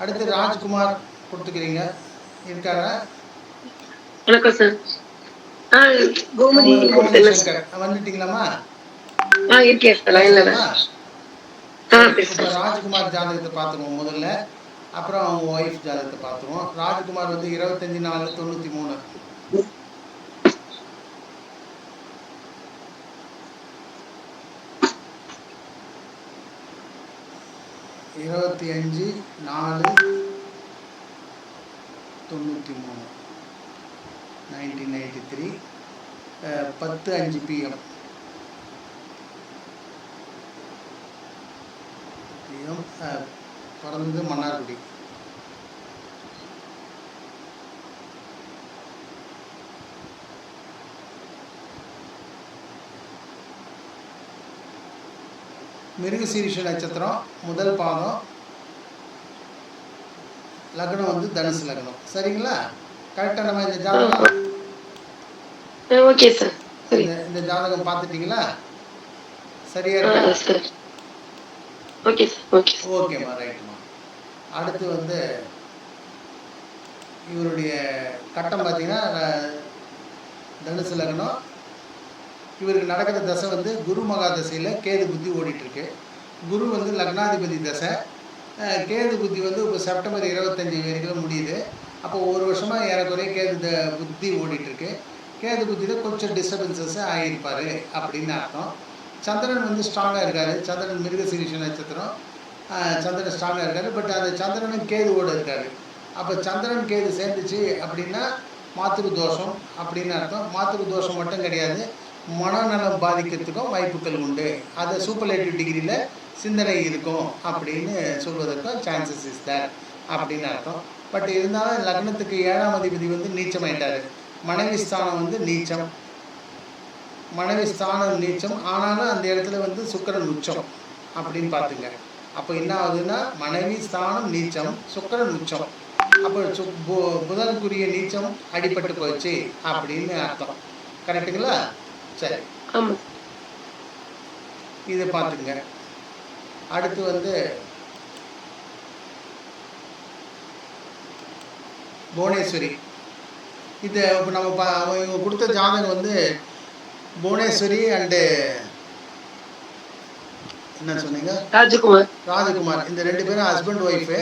அடுத்து ராஜ்குமார் கொடுத்துக்கிறீங்க. இருக்காரா? வணக்கம் சார். கோமதி வந்துட்டீங்களாமா ராஜ்குமார் ஜாதகத்தை பார்த்துருவோம் முதல்ல. அப்புறம் அவங்க ஒய்ஃப் ஜாதகத்தை பார்த்துருவோம் ராஜ்குமார் வந்து இருபத்தஞ்சி நாலு தொண்ணூற்றி மூணு. இருபத்தி அஞ்சு நாலு தொண்ணூற்றி மூணு. நைன்டீன் நைன்டி த்ரீ பத்து அஞ்சு பிஎம் பிஎம் பிறந்தது மன்னார்குடி. மிருகசீரிஷ நட்சத்திரம் முதல் பாதம். லக்னம் வந்து தனுசு லக்னம். சரிங்களா? கரெக்டாக நம்ம இந்த ஜாதகம் ஓகே சார். சரி. இந்த ஜாதகம் பார்த்துட்டீங்களா? சரியா இருக்கா? Okay sir okay sir. ஓகேம்மா ரைட்டுமா அடுத்து வந்து இவருடைய கட்டம் பார்த்தீங்கன்னா தனுசு லக்னம் இவருக்கு நடக்கிற தசை வந்து குரு மகா தசையில் கேது புத்தி ஓடிட்டுருக்கு. குரு வந்து லக்னாதிபதி தசை. கேது புத்தி வந்து இப்போ செப்டம்பர் இருபத்தஞ்சி வரைக்கும் முடியுது. அப்போ ஒரு வருஷமாக ஏறக்குறைய கேது த புத்தி ஓடிட்டுருக்கு. கேது புத்தியில் கொஞ்சம் டிஸ்டர்பன்சஸ் ஆகியிருப்பார் அப்படின்னு அர்த்தம். சந்திரன் வந்து ஸ்ட்ராங்காக இருக்கார். சந்திரன் மிருகசீரிஷ நட்சத்திரம். சந்திரன் ஸ்ட்ராங்காக இருக்கார். பட் அந்த சந்திரனும் கேதுவோடு இருக்கார். அப்போ சந்திரன் கேது சேர்ந்துச்சு அப்படின்னா மாத்திரு தோஷம் அப்படின்னு அர்த்தம். மாத்திரு தோஷம் மட்டும் கிடையாது. மனநலம் பாதிக்கிறதுக்கும் வாய்ப்புகள் உண்டு. அது சூப்பர்லேட்டிவ் டிகிரியில் சிந்தனை இருக்கும் அப்படின்னு சொல்வதற்கும் சான்சஸ் இஸ் தேர் அப்படின்னு அர்த்தம். பட் இருந்தாலும் லக்னத்துக்கு ஏழாம் அதிபதி வந்து நீச்சமாயிட்டார். மனைவி ஸ்தானம் வந்து நீச்சம். மனைவி ஸ்தானம் நீச்சம். ஆனாலும் அந்த இடத்துல வந்து சுக்கிரன் உச்சம் அப்படின்னு பார்த்துங்க. அப்போ என்ன ஆகுதுன்னா மனைவி ஸ்தானம் நீச்சம் சுக்கரன் உச்சம். அப்போ சு பு- புதனுக்குரிய நீச்சம் அடிபட்டு போச்சு அப்படின்னு அர்த்தம். கரெக்டுங்களா சரி. இதை பார்த்துங்க அடுத்து வந்து புவனேஸ்வரி. இது இப்போ நம்ம பா இவங்க கொடுத்த ஜாதகம் வந்து புவனேஸ்வரி அண்டு என்ன சொன்னீங்க? ராஜகுமார். ராஜகுமார். இந்த ரெண்டு பேரும் ஹஸ்பண்ட் ஒய்ஃபு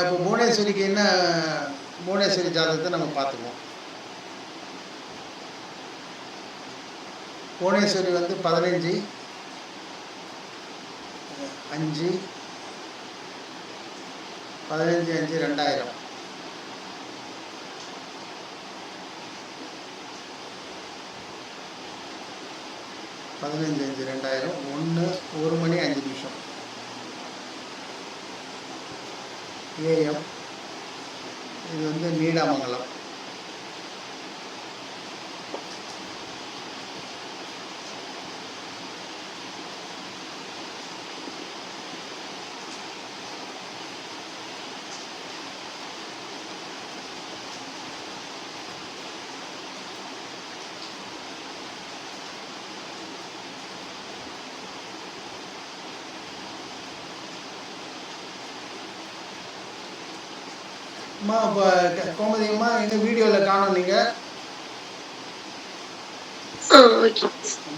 இப்போ புவனேஸ்வரிக்கு என்ன புவனேஸ்வரி ஜாதகத்தை நம்ம பார்த்துக்குவோம். புவனேஸ்வரி வந்து பதினஞ்சு அஞ்சு பதினஞ்சு அஞ்சு ரெண்டாயிரம். பதினஞ்சு அஞ்சு ரெண்டாயிரம். ஒன்று ஒரு மணி அஞ்சு நிமிஷம். ஏஎம். இது வந்து நீடாமங்கலம் அம்மா இப்போ கோமதி அம்மா எங்கள் வீடியோவில் காணும் நீங்கள்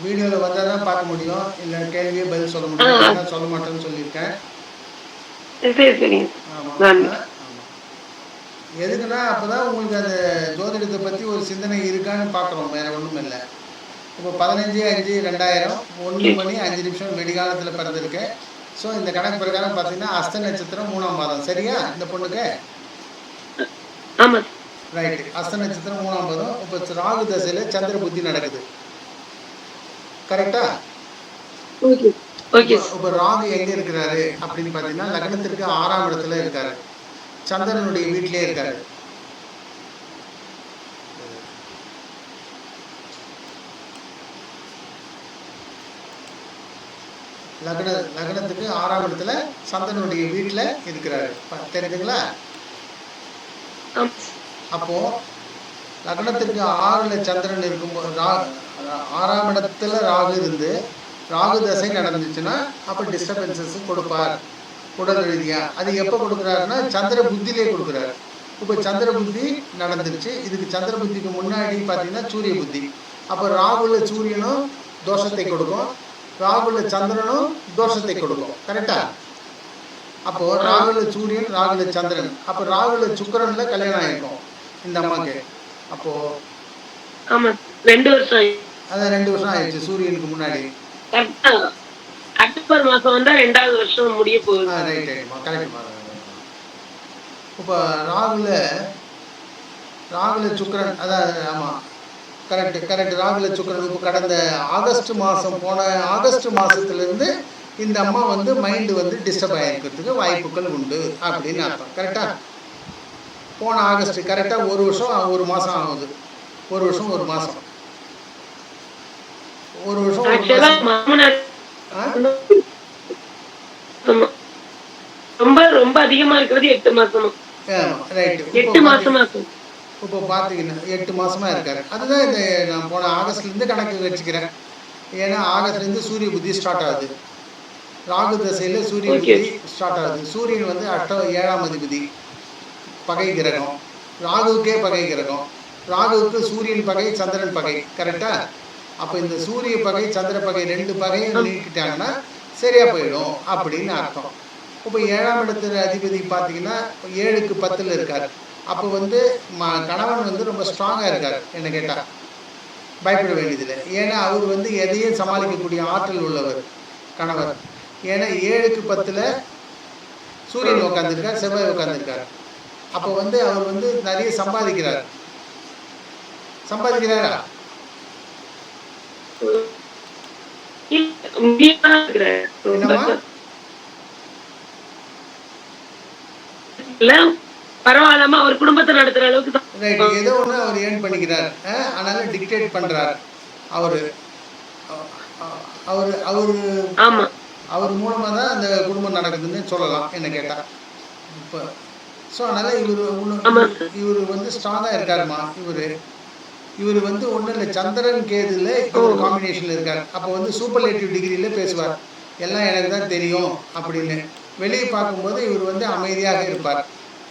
வீடியோவில் வந்தால் தான் பார்க்க முடியும். இல்லை கேள்வியே பதில் சொல்ல முடியும் சொல்ல மாட்டேன்னு சொல்லியிருக்கேன். எதுக்குன்னா அப்போ தான் உங்களுக்கு அந்த ஜோதிடத்தை பற்றி ஒரு சிந்தனை இருக்கான்னு பார்க்குறோம். வேறு ஒன்றும் இல்லை. இப்போ பதினஞ்சு அஞ்சு ரெண்டாயிரம் ஒன்று மணி அஞ்சு நிமிஷம் வெடிகாலத்தில் பிறந்திருக்கு. ஸோ இந்த கணக்கு பிரகாரம் பார்த்தீங்கன்னா அஸ்த நட்சத்திரம் மூணாம் பாதம் சரியா? இந்த பொண்ணுக்கு? ஆமா. ரைட்டு அஸ்த நட்சத்திரம் மூணாம் பாதம். இப்போ ராகு தசையில் சந்திர புத்தி நடக்குது. கரெக்டா இப்போ- ராகு எங்க இருக்கிறாரு? அப்படின்னு பார்த்தீங்கன்னா லக்னத்திற்கு ஆறாம் இடத்துல இருக்காரு. சந்திரனுடைய வீட்டிலே இருக்காரு. லக்ன லக்னத்துக்கு ஆறாம் இடத்துல சந்திரனுடைய வீட்டில் இருக்கிறாரு. தெரியுதுங்களா அப்போ லக்னத்துக்கு ஆறுல சந்திரன் இருக்கும்போது ரா- ஆறாம் இடத்துல ராகு இருந்து ராகு தசை நடந்துச்சுன்னா அப்போ டிஸ்டர்பன்சஸ் கொடுப்பார். உடல் ரீதியா அது எப்போ கொடுக்குறாருன்னா சந்திர புத்திலே கொடுக்குறாரு. இப்போ சந்திர புத்தி நடந்துருச்சு. இதுக்கு சந்திர புத்திக்கு முன்னாடி பார்த்தீங்கன்னா சூரிய புத்தி. அப்போ ராகுல சூரியனும் தோஷத்தை கொடுக்கும். ராகுல சந்திரனும் தோஷத்தை கொடுக்கும். கரெக்டா? அப்போ ராகுல சூரியன் ராகுல சந்திரன். அப்போ ராகுல சுக்கிரன்ல கல்யாணம் ஆயிருக்கும். இந்த அம்மாக்கு. அப்போ ஆமா ரெண்டு வருஷம் ஆயிடுச்சு. அதான் ரெண்டு வருஷம் ஆயிடுச்சு சூரியனுக்கு முன்னாடி. கரெக்டா. அக்டோபர் மாசம் வந்தா ரெண்டாவது வருஷம் முடிய போகுது. ரைட் ரைட்மா கரெக்ட்மா இப்போ ராகுல ராகுல சுக்கிரன் அதான் ஆமாம் கரெக்ட் கரெக்ட் ராகுல சுக்கிரன் இப்போ கடந்த ஆகஸ்ட் மாதம் போன ஆகஸ்ட் மாதத்துலேருந்து இந்த அம்மா வந்து மைண்டு வந்து டிஸ்டர்ப் ஆகிருக்கிறதுக்கு வாய்ப்புகள் உண்டு அப்படின்னு அர்த்தம். கரெக்டா போன ஆகஸ்ட் கரெக்டாக ஒரு வருஷம் ஒரு மாதம் ஆகுது. ஒரு வருஷம் ஒரு மாதம் ஒரு வருஷம். ரொம்ப ரொம்ப அதிகமா இருக்கிறது எட்டு மாசமா எட்டு. இப்போ பார்த்தீங்கன்னா எட்டு மாசமா இருக்காரு. அதுதான் இந்த நான் போன ஆகஸ்ட்லேருந்து கணக்கு வச்சுக்கிறேன். ஏன்னா ஆகஸ்ட்லேருந்து சூரிய புத்தி ஸ்டார்ட் ஆகுது. ராகு தசையில் சூரிய Okay. புத்தி ஸ்டார்ட் ஆகுது. சூரியன் வந்து அஷ்ட ஏழாம் அதிபதி பகை கிரகம். ராகுவுக்கே பகை கிரகம். ராகுவுக்கு சூரியன் பகை சந்திரன் பகை. கரெக்டா அப்போ இந்த சூரிய பகை சந்திர பகை ரெண்டு பகையும் நீக்கிட்டாங்கன்னா சரியா போயிடும் அப்படின்னு அர்த்தம். இப்போ ஏழாம் இடத்துல அதிபதி பார்த்தீங்கன்னா ஏழுக்கு பத்தில் இருக்கார். அப்போ வந்து ம கணவன் வந்து ரொம்ப ஸ்ட்ராங்காக இருக்கார் என்ன கேட்டால் பயப்பட வேண்டியதில்லை. ஏன்னா அவர் வந்து எதையும் சமாளிக்கக்கூடிய ஆற்றல் உள்ளவர் கணவர். ஏன்னா ஏழுக்கு பத்தில் சூரியன் உட்காந்துருக்கார் செவ்வாய் உட்காந்துருக்கார் அப்போ வந்து அவர் வந்து நிறைய சம்பாதிக்கிறார். சம்பாதிக்கிறாரா? பரவாயில்லாம அவர் குடும்பத்தை நடத்துற அளவுக்கு ஏதோ ஒன்று அவர் ஏர்ன் பண்ணிக்கிறார். ஆனாலும் டிக்டேட் பண்ணுறார் அவர் அவர் அவர் ஆமா. அவர் மூலமாக தான் அந்த குடும்பம் நடக்குதுன்னு சொல்லலாம் என்ன கேட்டால் இப்போ ஸோ அதனால் இவர். இவர் வந்து ஸ்ட்ராங்காக இருக்காருமா இவர்? இவர் வந்து ஒன்றும் இல்லை சந்திரன் கேதுல ஒரு காம்பினேஷனில் இருக்கார். அப்போ வந்து சூப்பர்லேட்டிவ் டிகிரியில் பேசுவார். எல்லாம் எனக்கு தான் தெரியும் அப்படின்னு. வெளியே பார்க்கும்போது இவர் வந்து அமைதியாக இருப்பார்.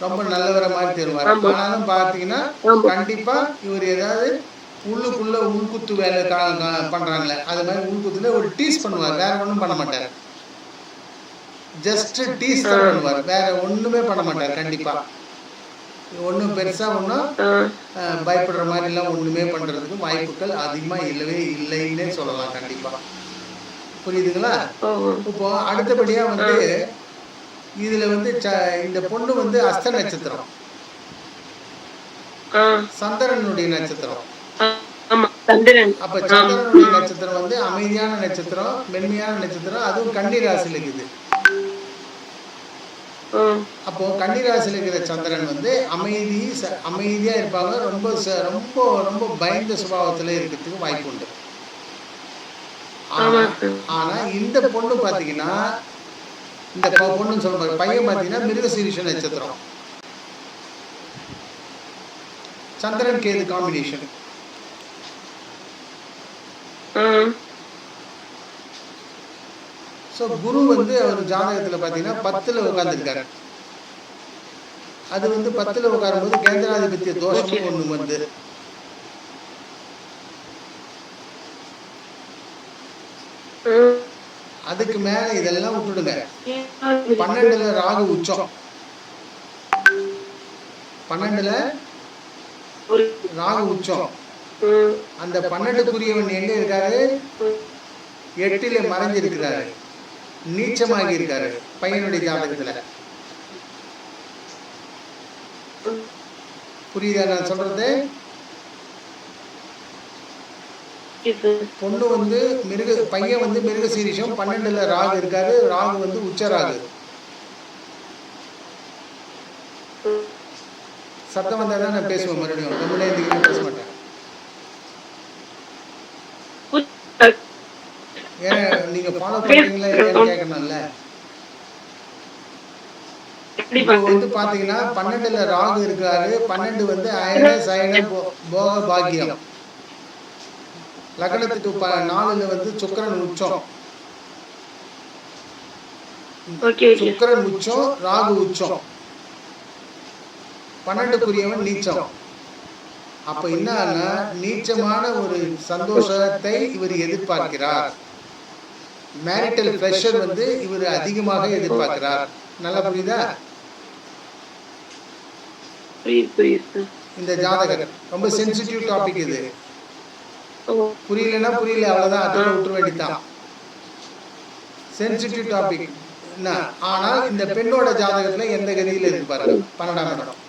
ரொம்ப நல்லவர மாதிரி தருவார். ஆனாலும் பார்த்தீங்கன்னா. கண்டிப்பாக இவர் ஏதாவது உள்ளுக்குள்ள உள்குத்து வேலை பண்றாங்களே அது மாதிரி உள்குத்துல ஒரு டீஸ் பண்ணுவார். வேற ஒன்றும் பண்ண மாட்டார். ஜஸ்ட் டீஸ் தான் பண்ணுவார் வேற ஒண்ணுமே பண்ண மாட்டார் கண்டிப்பா. ஒன்றும் பெருசா ஒன்றும் பயப்படுற மாதிரிலாம் ஒண்ணுமே பண்றதுக்கு வாய்ப்புகள் அதிகமா இல்லவே இல்லைன்னே சொல்லலாம் கண்டிப்பா. புரியுதுங்களா. இப்போ அடுத்தபடியா வந்து இதுல வந்து ச- இந்த பொண்ணு வந்து அஸ்த நட்சத்திரம். சந்திரனுடைய நட்சத்திரம். அப்ப சந்திரனுடைய நட்சத்திரம் வந்து அமைதியான நட்சத்திரம் மென்மையான நட்சத்திரம் அதுவும் கன்னி ராசியில் இருக்குது. அப்போ கன்னி ராசியில் இருக்கிற சந்திரன் வந்து அமைதி ச- அமைதியா இருப்பாங்க. ரொம்ப ச- ரொம்ப ரொம்ப பயந்த சுபாவத்துல இருக்கிறதுக்கு வாய்ப்பு உண்டு. ஆனா இந்த பொண்ணு பாத்தீங்கன்னா இந்த பொண்ணுன்னு சொல்லுவாங்க பையன் பாத்தீங்கன்னா மிருகசீரிஷ நட்சத்திரம். சந்திரன் கேது காம்பினேஷன் ஸோ குரு வந்து அவர் ஜாதகத்தில் பாத்தீங்கன்னா பத்துல உட்கார்ந்துருக்காரு. அது வந்து பத்துல உட்காரும்போது கேந்திராதிபத்திய தோஷமும் ஒண்ணு வந்து. அதுக்கு மேல இதெல்லாம் விட்டுடுங்க. பன்னெண்டுல ராகு உச்சம். பன்னெண்டுல ராகு உச்சம். அந்த பன்னெண்டுக்குரியவன் எங்க இருக்காரு? ம். எட்டில மறைஞ்சிருக்கிறாரு. நீச்சமாகி இருக்காரு. பையனுடைய ஜாதகத்துல. புரியுதா நான் சொல்றது? இது பொண்ணு வந்து மிருக பையன் வந்து மிருக சீரிஷம் பன்னெண்டுல ராகு இருக்காரு. ராகு வந்து உச்ச ராகு. சத்தம் வந்தா தான் நான் பேசுவேன் மறுபடியும். இதுக்கு பேச மாட்டேன் புரியுது. ஏன்னா நீங்க ஃபாலோ பண்றீங்களா கேட்கணும்ல வந்து பாத்தீங்கன்னா பன்னெண்டுல ராகு இருக்காரு. பன்னெண்டு வந்து அயன சயன போக பாக்கியம். லக்னத்துக்கு நாலுல வந்து சுக்கிரன் உச்சம். சுக்கிரன் உச்சம் ராகு உச்சம். பன்னெண்டுக்குரியவன் நீச்சம். அப்ப என்னன்னா நீச்சமான ஒரு சந்தோஷத்தை இவர் எதிர்பார்க்கிறார். மேரிட்டல் ப்ரெஷர் வந்து இவர் அதிகமாக எதிர்பார்க்கிறார். நல்லா புரியுதா? இந்த ஜாதகர். ரொம்ப சென்சிட்டிவ் டாபிக் இது. புரியலன்னா புரியல அவ்வளவுதான். அதோட விட்டுற வேண்டியதான் சென்சிட்டிவ் டாபிக் என்ன? ஆனால் இந்த பெண்ணோட ஜாதகத்துல எந்த கதியில இருக்கு பாருங்க பன்னெண்டாம் இடம்.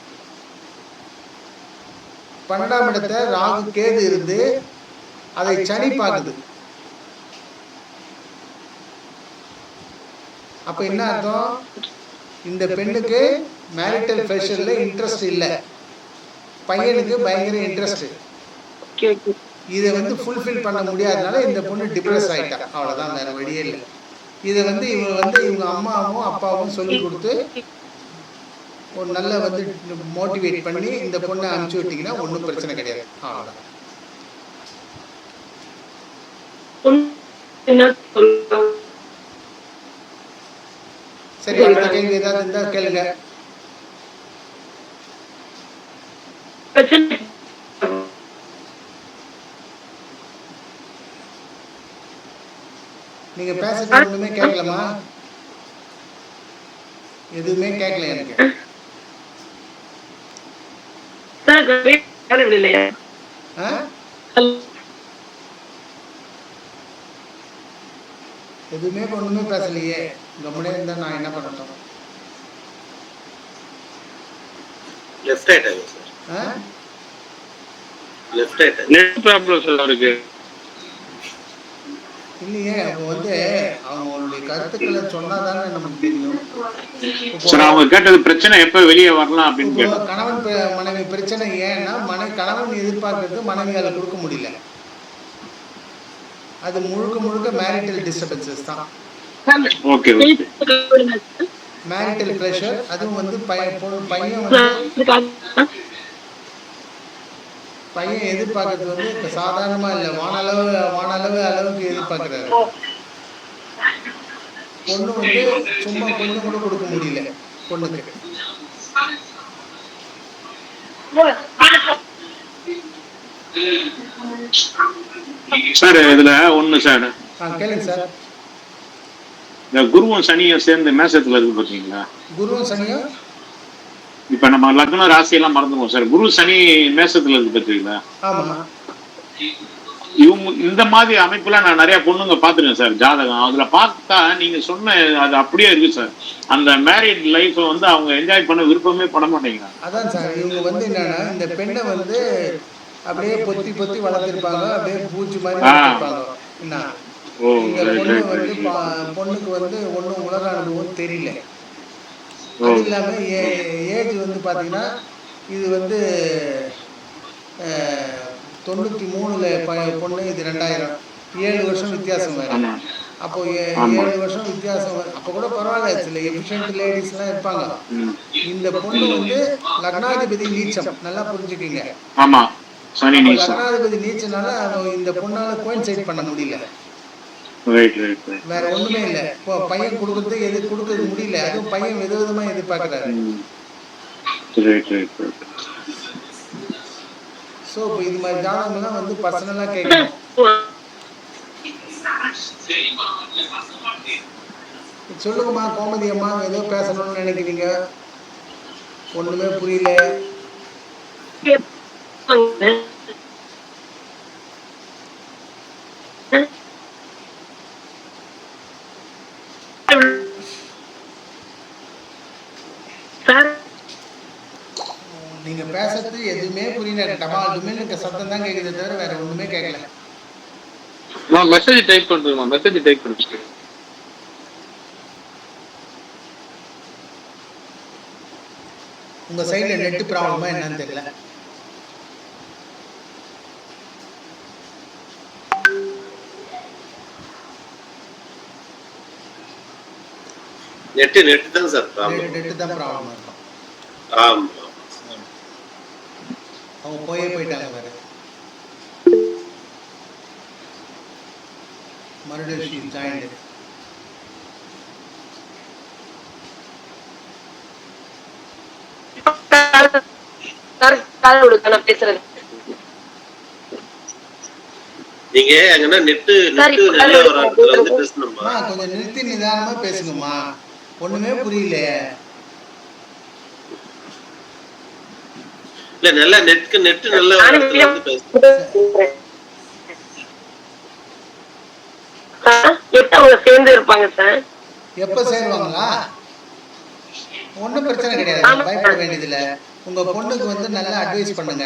பன்னெண்டாம் இடத்தை ராகு கேது இருந்து அதை சனி பார்க்குது. அப்ப என்ன அர்த்தம்? இந்த பெண்ணுக்கு மேரிட்டல் ப்ரெஷர்ல இன்ட்ரெஸ்ட் இல்லை. பையனுக்கு பயங்கர இன்ட்ரெஸ்ட் ஓகே ஓகே. இதை வந்து ஃபுல்ஃபில் பண்ண முடியாதனால இந்த பொண்ணு டிப்ரெஸ் ஆயிட்டா. அவ்வளவுதான் வேற வழியே இல்லை. இதை வந்து இவங்க வந்து இவங்க அம்மாவும் அப்பாவும் சொல்லி கொடுத்து ஒரு நல்ல வந்து மோட்டிவேட் பண்ணி இந்த பொண்ணை அனுப்பிச்சு விட்டீங்கன்னா ஒன்றும் பிரச்சனை கிடையாது. அவ்வளோதான் சொல்லுங்க சரி அடுத்த கேள்வி ஏதாவது இருந்தால் கேளுங்க. நீங்க பேசுறது ஒண்ணுமே கேட்கலமா எதுவுமே கேட்கல எனக்கு. சார் வேலை இல்லையா ஆ? எதுவுமே ஒண்ணுமே பேசலையே. கம்முனே இருந்தா நான் என்ன பண்ணட்டும்? லெஃப்ட் ஹைட் ஆகும் சார் ஆ? Left height net problem sir அவருக்கு. இல்லையே அப்போ வந்து அவங்களுடைய கருத்துக்களை சொன்னாதானே நமக்கு தெரியும். சார் அவங்க கேட்டது பிரச்சனை எப்ப வெளியே வரலாம் அப்படின்னு கணவன் மனைவி பிரச்சனை ஏன்னா மனை கணவன் எதிர்பார்க்கறது மனைவியால கொடுக்க முடியல. அது முழுக்க முழுக்க மேரிட்டல் டிஸ்டர்பன்சஸ் தான். மேரிட்டல் ப்ரெஷர் அதுவும் வந்து பையன் பொண்ணு- பையன் வந்து பையன் எதிர்பார்க்கறது வந்து இப்ப சாதாரணமா இல்ல. வானளவு வானளவு அளவுக்கு எதிர்பார்க்கறாரு. பொண்ணு வந்து சும்மா கொஞ்சம் கூட கொடுக்க முடியல. பொண்ணுக்கு. சார் இதுல ஒண்ணு சார். ஆ கேளுங்க சார். இந்த குருவும் சனியும் சேர்ந்து மேசத்துல இருக்கு பாத்தீங்களா? குருவும் சனியும்? இப்ப நம்ம லக்ன ராசி எல்லாம் மறந்துடுவோம் சார். குரு சனி மேசத்துல இருக்கு பாத்தீங்களா? இவங்க இந்த மாதிரி அமைப்புலாம் நான் நிறைய பொண்ணுங்க பாத்துருக்கேன் சார் ஜாதகம். அதுல பார்த்தா நீங்க சொன்ன அது அப்படியே இருக்கு சார். அந்த மேரிட் லைஃப் வந்து அவங்க என்ஜாய் பண்ண விருப்பமே பட மாட்டேங்கிறாங்க. அதான் சார் இவங்க வந்து என்னன்னா இந்த பெண்ணை வந்து அப்படியே பொத்தி பொத்தி வளர்த்திருப்பாங்க அப்படியே பூச்சி மாதிரி. வளர்த்திருப்பாங்க. என்ன? இந்த பொண்ணு வந்து பொண்ணுக்கு வந்து ஒன்றும் உலக அனுபவம் தெரியல. அது இல்லாம ஏஜ் வந்து பாத்தீங்கன்னா இது வந்து தொண்ணூத்தி மூணுல பொண்ணு இது ரெண்டாயிரம். ஏழு வருஷம் வித்தியாசம் வேற. அப்போ ஏ-. ஏழு வருஷம் வித்தியாசம் அப்போ கூட பரவாயில்ல சில எஃபிஷியன்ட் லேடிஸ் எல்லாம் இருப்பாங்க. இந்த பொண்ணு வந்து லக்னாதிபதி நீச்சம். நல்லா புரிஞ்சுக்கீங்க. ஆமா. சனி நீசம் லக்னாதிபதி நீச்சனால இந்த பொண்ணால கோயின்சைட் பண்ண முடியல. ரைட் ரைட் ரைட் வேற ஒண்ணுமே இல்ல. இப்போ பையன் கொடுக்கறது எது கொடுக்கறது முடியல. அதுவும் பையன் விதவிதமா எதிர்பார்க்கறாரு. ம். ரைட் ஸோ இப்போ இது மாதிரி ஜாதகம்லாம் வந்து பர்சனலாக கேட்கணும் சொல்லுங்கம்மா கோமதி அம்மா ஏதோ பேசணும்னு நினைக்கிறீங்க? ஒண்ணுமே புரியல. நீங்க பேசுறது எதுவுமே புரியல. டமால் டுமின்னு சத்தம் தான் கேக்குதே தவிர வேற ஒண்ணுமே கேட்கல நான் மெசேஜ் டைப் பண்றேன் மெசேஜ் டைப் பண்ணுறேன் உங்க சைடுல நெட் ப்ராப்ளமா என்னன்னு தெரியல. நெட்டு நெட்டு தான் சார் ப்ராப்ளம் நெட்டு தான் ப்ராப்ளம் இருக்கும். ஆமா. அவங்க போயே போயிட்டாங்க வேற. மறுபடியும் ஷீ நீங்க எங்கன்னா நெட்டு நெட்டு நல்ல ஒரு பேசணுமா? கொஞ்சம் நிறுத்தி நிதானமா பேசணுமா ஒண்ணுமே புரியல இல்ல நல்லா நெட்க்கு நெட் நல்ல சேர்ந்து இருப்பாங்க சார்? எப்ப சேருவாங்களா? ஒண்ணும் பிரச்சனை கிடையாது. பயப்பட வேண்டியதில்ல. உங்க பொண்ணுக்கு வந்து நல்லா அட்வைஸ் பண்ணுங்க.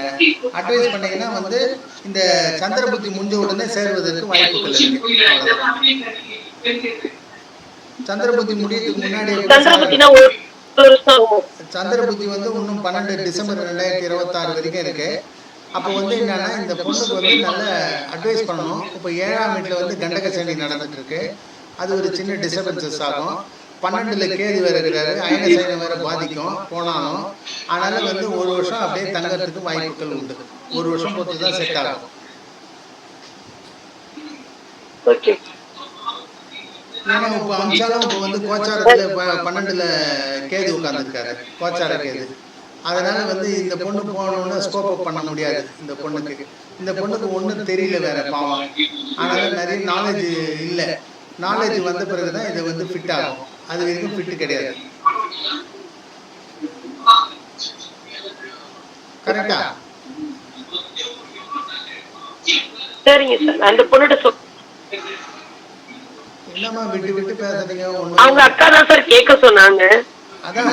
அட்வைஸ் பண்ணீங்கன்னா வந்து இந்த சந்திர புத்தி முடிஞ்ச உடனே சேருவதற்கு வாய்ப்புகள் இருக்கு. அவ்வளவுதான். சந்திர புத்தி முடியறதுக்கு முன்னாடி சந்திரபுத்தினா ஒரு ஒரு வருஷம் ஆகும். சந்திர புத்தி வந்து இன்னும் பன்னெண்டு டிசம்பர் ரெண்டாயிரத்தி இருபத்தாறு வரைக்கும் இருக்கு. அப்போ வந்து என்னன்னா இந்த பொண்ணுக்கு வந்து நல்ல அட்வைஸ் பண்ணணும். இப்போ ஏழாம் வீட்டில் வந்து கண்டக சனி நடந்துட்டு இருக்கு அது ஒரு சின்ன டிஸ்டர்பன்சஸ் ஆகும். பன்னெண்டுல கேது வேற இருக்கிறாரு. அயன சைனம் வேற பாதிக்கும் போனாலும் அதனால வந்து ஒரு வருஷம் அப்படியே தங்கறதுக்கு வாய்ப்புகள் உண்டு. ஒரு வருஷம் பொறுத்து தான் செட் ஆகும். ஓகே ஏன்னா இப்போ அம்சாலும் இப்போ வந்து கோச்சாரத்துல ப- பன்னெண்டுல கேது உட்கார்ந்துருக்காரு. கோச்சார கேது. அதனால வந்து இந்த பொண்ணு போனோன்னு ஸ்கோப் அப் பண்ண முடியாது இந்த பொண்ணுக்கு. இந்த பொண்ணுக்கு ஒன்றும் தெரியல வேற பாவம். அதனால நிறைய நாலேஜ் இல்லை. நாலேஜ் வந்த பிறகுதான் இது வந்து ஃபிட் ஆகும். அது வரைக்கும் ஃபிட் கிடையாது. கரெக்டா சரிங்க சார். அந்த பொண்ணுகிட்ட சொல் என்னம்மா விட்டு விட்டு பேசுறீங்க அவங்க அக்கா தான் சார் கேட்க சொன்னாங்க. அதான்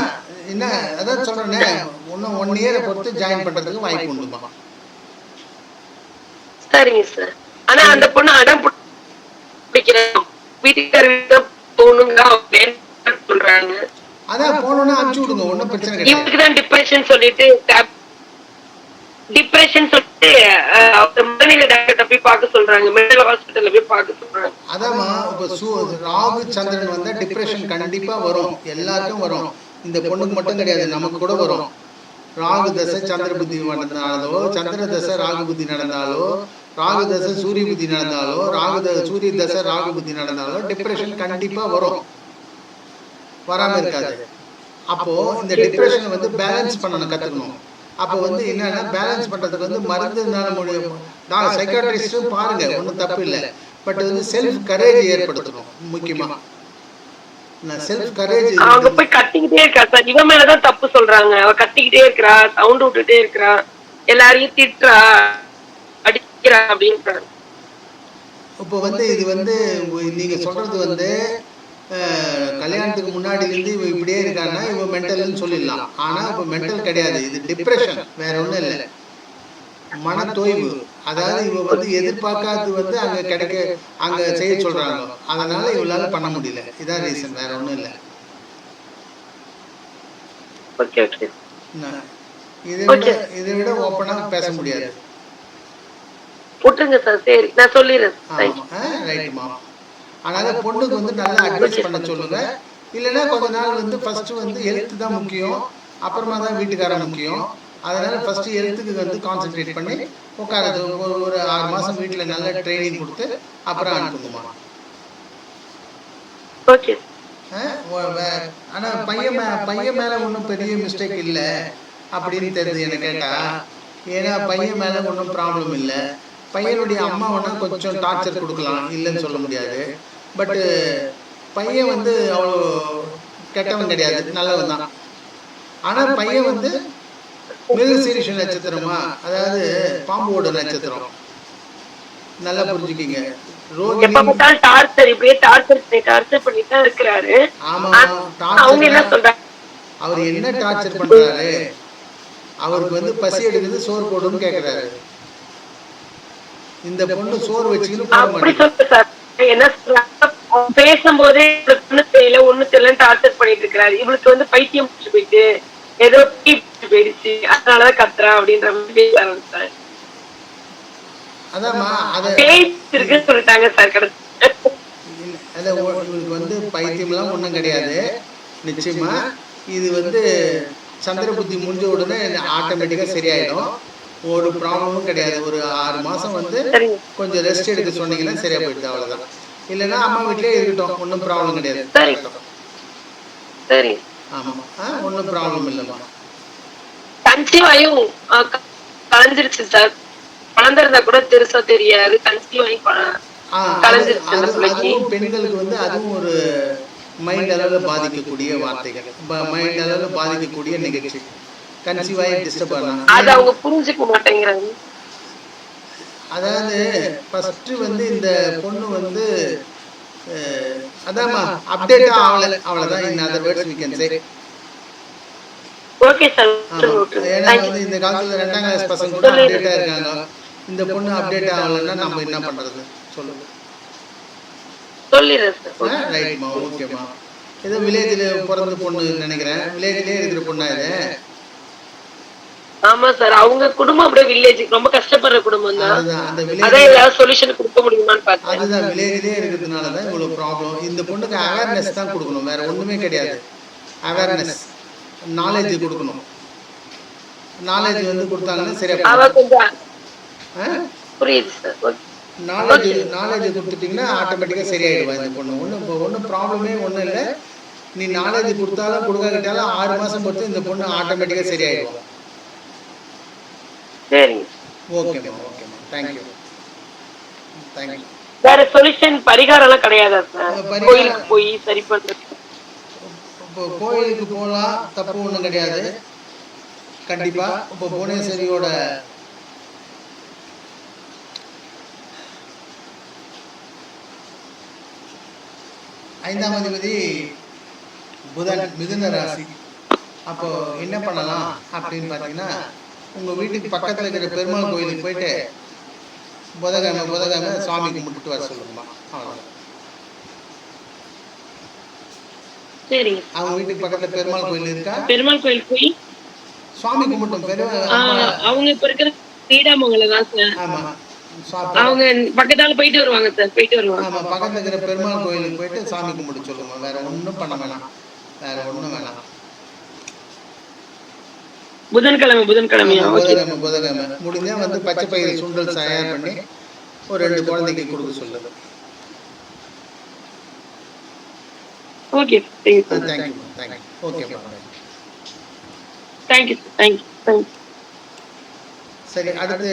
என்ன அதான் சொல்றேனே இன்னும் ஒன் இயரை பொறுத்து ஜாயின் பண்றதுக்கு வாய்ப்பு உண்டுமா சரிங்க சார். ஆனா அந்த பொண்ணு அடம் பிடிக்கிறேன். வீட்டுக்கார வீட்டுல போகணுங்க சொல்றாங்க அதான் போனோம்னா அனுப்பிச்சு விடுங்க ஒன்றும் பிரச்சனை கிடையாது. இவருக்கு தான் டிப்ரெஷன் சொல்லிட்டு டிப்ரெஷன் சொல்லிட்டு அஹ், அவர் மனநிலை டாக்டர் போய் பார்க்க சொல்றாங்க. மென்டல் ஹாஸ்பிட்டல்ல போய் பார்க்க சொல்றாங்க. அதாம்மா இப்போ சூ ராகு சந்திரன் வந்தா டிப்ரெஷன் கண்டிப்பா வரும். எல்லாருக்கும் வரும். இந்த பொண்ணுக்கு மட்டும் கிடையாது நமக்கு கூட வரும். ராகு தசை சந்திர புத்தி நடந்தாலோ சந்திர தசை ராகு புத்தி நடந்தாலோ ராகு தசை சூரிய புத்தி நடந்தாலோ ராகு சூரிய தசை ராகு புத்தி நடந்தாலோ டிப்ரெஷன் கண்டிப்பா வரும். வராம இருக்காது. அப்போ இந்த டிப்ரெஷனை வந்து பேலன்ஸ் பண்ணணும் கத்துக்கணும். அப்போ வந்து என்னன்னா பேலன்ஸ் பண்றதுக்கு வந்து மருந்துனால முடியும். நான் சைக்காட்ரிஸ்டும் பாருங்க ஒன்றும் தப்பு இல்லை. பட் வந்து செல்ஃப் கரேஜ் ஏற்படுத்தணும் முக்கியமா. நான் செல்ஃப் கரேஜ் அவங்க போய் கத்திக்கிட்டே இருக்கா சார்? இவன் மேலதான் தப்பு சொல்றாங்க. அவ கத்திக்கிட்டே இருக்கிறா சவுண்ட் விட்டுட்டே இருக்கிறா எல்லாரையும் திட்டுறா அடிக்கிறா அப்படின்றாங்க. இப்போ வந்து இது வந்து நீங்க சொல்றது வந்து கல்யாணத்துக்கு முன்னாடிலேருந்து இவ இப்படியே இருக்கான்னா இவ மென்டல்னு சொல்லிடலாம். ஆனா இப்போ மென்டல் கிடையாது. இது டிப்ரெஷன் வேற ஒண்ணும் இல்லை. மன தொய்வு அதாவது இவ வந்து எதிர்பார்க்காதது வந்து அங்க கிடைக்க அங்க செய்ய சொல்றாங்க. அதனால இவளால பண்ண முடியல. இதான் ரீசன் வேற ஒண்ணும் இல்லை. இதை விட இதை விட ஓப்பனா பேச முடியாது. விட்டுருங்க சார் சரி நான் சொல்லிடுறேன். ரைட்டுமா அதனால பொண்ணுக்கு வந்து நல்லா அட்வைஸ் பண்ண சொல்லுங்க. இல்லைன்னா கொஞ்ச நாள் வந்து ஃபர்ஸ்ட் வந்து ஹெல்த் தான் முக்கியம். அப்புறமா தான் வீட்டுக்காரன் முக்கியம். அதனால ஃபர்ஸ்ட் ஹெல்த்துக்கு வந்து கான்சென்ட்ரேட் பண்ணி உட்காரது. ஒரு ஒரு ஆறு மாசம் வீட்டில் நல்ல ட்ரைனிங் கொடுத்து அப்புறம் அனுப்புங்கம்மா ஓகே அஹ் ஒ- வே- ஆனா பையன் மே பையன் மேல ஒன்றும் பெரிய மிஸ்டேக் இல்லை அப்படின்னு தெரியுது என்ன கேட்டா ஏன்னா பையன் மேல ஒன்றும் ப்ராப்ளம் இல்லை. பையனுடைய அம்மா வேணா கொஞ்சம் டார்ச்சர் கொடுக்கலாம் இல்லைன்னு சொல்ல முடியாது. பட்டு பையன் வந்து அவ்வளோ கெட்டவன் கிடையாது நல்லவன் தான் ஆனா பையன் வந்து மிருகசீரிஷ நட்சத்திரமா அதாவது பாம்போட நட்சத்திரம். நல்லா புரிஞ்சுக்கிங்க. அவர் என்ன டார்ச்சர் பண்றாரு? அவருக்கு வந்து பசி எடுக்குது சோறு போடுன்னு கேக்குறாரு. இந்த பொண்ணு சோறு வச்சுக்கிட்டு போட மாட்டேங்குது. என்ன பேசும்போதே இவளுக்கு ஒண்ணு தெரியல ஒண்ணு தெரியல டார்ச்சர் பண்ணிட்டு இருக்கிறாரு. இவளுக்கு வந்து பைத்தியம் பிடிச்சு போயிட்டு ஏதோ போயிடுச்சு. அதனாலதான் கத்துறா அப்படின்ற மாதிரி பேச இருக்குன்னு சொல்லிட்டாங்க சார் கடைசி இவருக்கு வந்து பைத்தியம்லாம் ஒண்ணும் கிடையாது. நிச்சயமா இது வந்து சந்திர புத்தி முடிஞ்ச உடனே ஆட்டோமேட்டிக்கா சரியாயிடும். ஒரு ப்ராப்ளமும் கிடையாது. ஒரு ஆறு மாசம் வந்து கொஞ்சம் ரெஸ்ட் எடுக்க சொன்னீங்கன்னா சரியா போயிடுது அவ்வளவுதான். இல்லைன்னா அம்மா வீட்லயே இருக்கட்டும். ஒன்றும் ப்ராப்ளம் கிடையாது. சரி. சரிங்க ஆமா ஆ ஒன்றும் ப்ராப்ளம் இல்லைம்மா. கன்சீவ் ஆயும் கலைஞ்சிருச்சு சார். வளர்ந்திருந்தா கூட பெருசா தெரியாது. கன்சீவ் ஆகி கலைஞ்சிருச்சு பெண்களுக்கு வந்து அதுவும் ஒரு மைண்ட் அளவில் பாதிக்கக்கூடிய வார்த்தைகள். மைண்ட் அளவில் பாதிக்கக்கூடிய நிகழ்ச்சி. கன்சீவ் ஆகி டிஸ்டர்ப் அது பண்ணலாம் அவங்க புரிஞ்சுக்க மாட்டேங்கிறாங்க. அதாவது ஃபர்ஸ்ட் வந்து இந்த பொண்ணு வந்து அதாம்மா அப்டேட் ஆகல. அவ்வளவுதான். In other words we can say okay sir ஏன்னா வந்து இந்த காலத்துல ரெண்டாம் கிளாஸ் பசங்க கூட அப்டேட்டா இருக்காங்க. இந்த பொண்ணு அப்டேட் ஆகலைன்னா நம்ம என்ன பண்றது? சொல்லுங்க. சொல்லிடுறேன் சார் ரைட்மா ஓகேம்மா ஏதோ வில்லேஜில் பிறந்த பொண்ணு நினைக்கிறேன். வில்லேஜ்லேயே இருக்கிற பொண்ணா இது? ஆமா சார் அவங்க குடும்பம் அப்படியே வில்லேஜ் ரொம்ப கஷ்டப்படுற குடும்பம் தான். அதான் ஏதாவது சொல்யூஷன் கொடுக்க முடியுமான்னு பார்த்தேன் அதுதான் வில்லேஜ்லேயே இருக்கிறதுனால தான் இவ்வளோ ப்ராப்ளம் இந்த பொண்ணுக்கு அவேர்னஸ் தான் கொடுக்கணும். வேற ஒன்றுமே கிடையாது. அவேர்னஸ் நாலேஜ் கொடுக்கணும். நாலேஜ் வந்து கொடுத்தாங்கன்னா சரியா புரியுது சார் நாலேஜ் நாலேஜ் கொடுத்துட்டிங்கன்னா ஆட்டோமேட்டிக்காக சரியாயிடுவா இந்த பொண்ணு. ஒன்றும் ஒன்றும் ப்ராப்ளமே ஒன்றும் இல்லை. நீ நாலேஜ் கொடுத்தாலும் கொடுக்காவிட்டாலும் ஆறு மாதம் பொறுத்து இந்த பொண்ணு ஆட்டோமேட்டிக்காக சரியாயிடுவா. சரிங்க. ஓகேம்மா ஓகேம்மா தேங்க்யூ தேங்க்யூ வேற சொல்யூஷன் பரிகாரம் எல்லாம் கிடையாதா சார். கோயிலுக்கு போய் சரி பண்றது இப்போ கோயிலுக்கு போகலாம் தப்பு ஒன்றும் கிடையாது. கண்டிப்பாக இப்போ புவனேஸ்வரியோட ஐந்தாம் அதிபதி புதன் மிதுன ராசி. அப்போ என்ன பண்ணலாம் அப்படின்னு பார்த்தீங்கன்னா உங்கள் வீட்டுக்கு பக்கத்தில் இருக்கிற பெருமாள் கோயிலுக்கு போயிட்டு புதகிழமை புதகிழமை சுவாமி கும்பிட்டுட்டு வர சொல்லுங்கம்மா. அவ்வளோதான் சரிங்க. அவங்க வீட்டுக்கு பக்கத்தில் பெருமாள் கோயில் இருக்கா? பெருமாள் கோயில் போய் சுவாமி கும்பிட்டோம் பெரு ஆஹ், அவங்க இப்ப இருக்கிற ஸ்ரீடாமங்கலம் தான் சார். அவங்க பக்கத்தால போயிட்டு வருவாங்க சார் போயிட்டு வருவாங்க. ஆமா பக்கத்துல இருக்கிற பெருமாள் கோயிலுக்கு போயிட்டு சாமி கும்பிட்டு சொல்லுங்க. வேற ஒண்ணும் பண்ண வேணாம். வேற ஒண்ணும் வேணாம். புதன்கிழமை புதன்கிழமையா? ஓகே. புதகிழமை புதகிழமை முடிஞ்சா வந்து பச்சை பயிர் சுண்டல் தயார் பண்ணி ஒரு ரெண்டு குழந்தைக்கு கொடுக்க சொல்லுங்க. Okay. Thank you thank you thank you okay thank you thank you thank you சரி அடுத்து